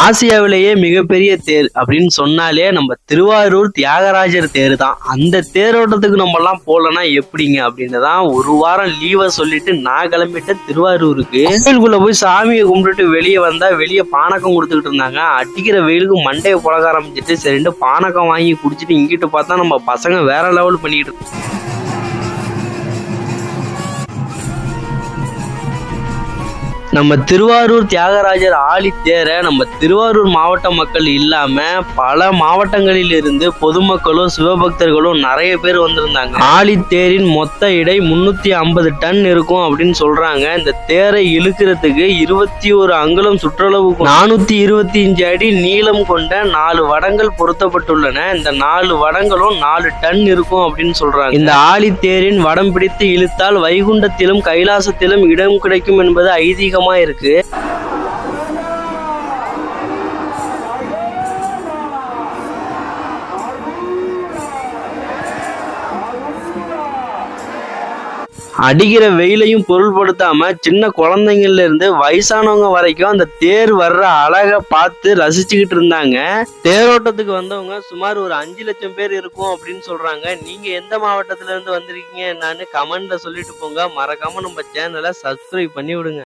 ஆசியாவிலேயே மிகப்பெரிய தேர் அப்படின்னு சொன்னாலே நம்ம திருவாரூர் தியாகராஜர் தேர் தான் அந்த தேரோட்டத்துக்கு நம்ம எல்லாம் போகலன்னா எப்படிங்க? அப்படின்னு தான் ஒரு வாரம் லீவை சொல்லிட்டு நான் கிளம்பிட்டேன் திருவாரூருக்கு. கோயிலுக்குள்ள போய் சாமியை கும்பிட்டுட்டு வெளியே வந்தா வெளியே பானகம் கொடுத்துக்கிட்டு இருந்தாங்க. அடிக்கிற வெயிலுக்கு மண்டையை புழக ஆரம்பிச்சிட்டு சரின்ட்டு பானகம் வாங்கி குடிச்சிட்டு இங்கிட்டு பார்த்தா நம்ம பசங்க வேற லெவல் பண்ணிட்டு நம்ம திருவாரூர் தியாகராஜர் ஆழி தேரை நம்ம திருவாரூர் மாவட்ட மக்கள் இல்லாம பல மாவட்டங்களில் இருந்து பொதுமக்களும் சிவபக்தர்களும் நிறைய பேர் வந்திருந்தாங்க. ஆழி தேரின் மொத்த இடை முன்னூத்தி ஐம்பது டன் இருக்கும் அப்படின்னு சொல்றாங்க. இந்த தேரை இழுக்கிறதுக்கு இருபத்தி ஒரு அங்குலம் சுற்றளவு நானூத்தி இருபத்தி அஞ்சு அடி நீளம் கொண்ட நாலு வடங்கள் பொருத்தப்பட்டுள்ளன. இந்த நாலு வடங்களும் நாலு டன் இருக்கும் அப்படின்னு சொல்றாங்க. இந்த ஆழி தேரின் வடம் பிடித்து இழுத்தால் வைகுண்டத்திலும் கைலாசத்திலும் இடம் கிடைக்கும் என்பது ஐதீகம் இருக்கு. அடிக்கிற வெயிலையும் பொருள்படுத்தாம சின்ன குழந்தைங்கள்ல இருந்து வயசானவங்க வரைக்கும் அந்த தேர் வர்ற அழகை பார்த்து ரசிச்சுக்கிட்டு இருந்தாங்க. தேரோட்டத்துக்கு வந்தவங்க சுமார் ஒரு அஞ்சு லட்சம் பேர் இருக்கும் அப்படின்னு சொல்றாங்க. நீங்க எந்த மாவட்டத்துல இருந்து வந்திருக்கீங்க என்னன்னு கமெண்ட்ல சொல்லிட்டு போங்க. மறக்காம நம்ம சேனலை சப்ஸ்கிரைப் பண்ணி விடுங்க.